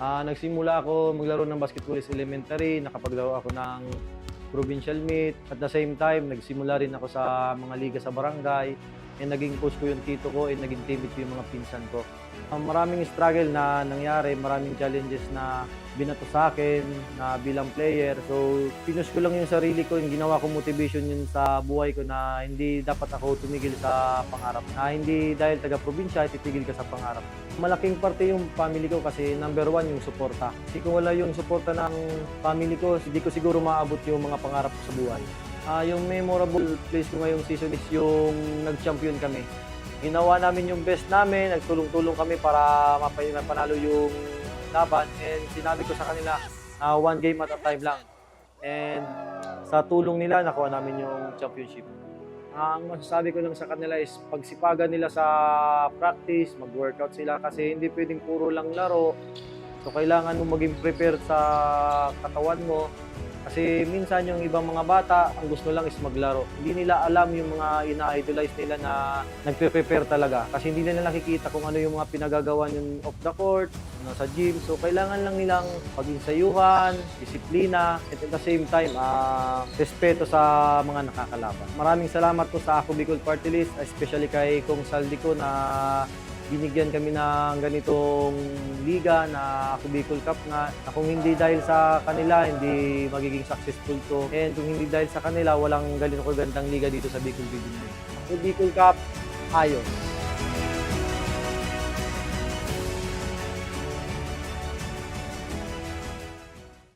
Ah, nagsimula ako maglaro ng basketball is elementary, nakapaglaro ako ng provincial meet. At the same time, nagsimula rin ako sa mga liga sa barangay. And naging coach ko yung tito ko and naging teammate ko yung mga pinsan ko. Maraming struggle na nangyari, maraming challenges na binato sa akin na bilang player. So, pinush ko lang yung sarili ko, yung ginawa ko motivation yun sa buhay ko na hindi dapat ako tumigil sa pangarap. Na hindi dahil taga-probinsya, titigil ka sa pangarap. Malaking parte yung family ko kasi number one yung suporta. Kasi kung wala yung suporta ng family ko, hindi ko siguro maabot yung mga pangarap ko sa buhay. Ah, yung memorable place ko ngayong season is yung nag-champion kami. Ginawa namin yung best namin, nagtulong-tulong kami para mapay- mapanalo yung laban. And sinabi ko sa kanila, ah, one game at a time lang. And sa tulong nila, nakuha namin yung championship. Ang masasabi ko lang sa kanila is pagsipagan nila sa practice, mag-workout sila kasi hindi pwedeng puro lang laro. So kailangan mo maging prepared sa katawan mo. Kasi minsan yung ibang mga bata, ang gusto lang is maglaro. Hindi nila alam yung mga ina-idolize nila na nagpe-prepare talaga. Kasi hindi nila nakikita kung ano yung mga pinagagawa yung off the court, ano, sa gym. So kailangan lang nilang pag-insayuhan, disiplina, at at the same time, ah, respeto sa mga nakakalaban. Maraming salamat po sa Ako Bicol Party List, especially kay Kong Saldi ko na binigyan kami ng ganitong liga na ako Bicol Cup nga na kung hindi dahil sa kanila hindi magiging successful to. And kung hindi dahil sa kanila walang ganito kagandang liga dito sa Bicol Ako Bicol Cup ayos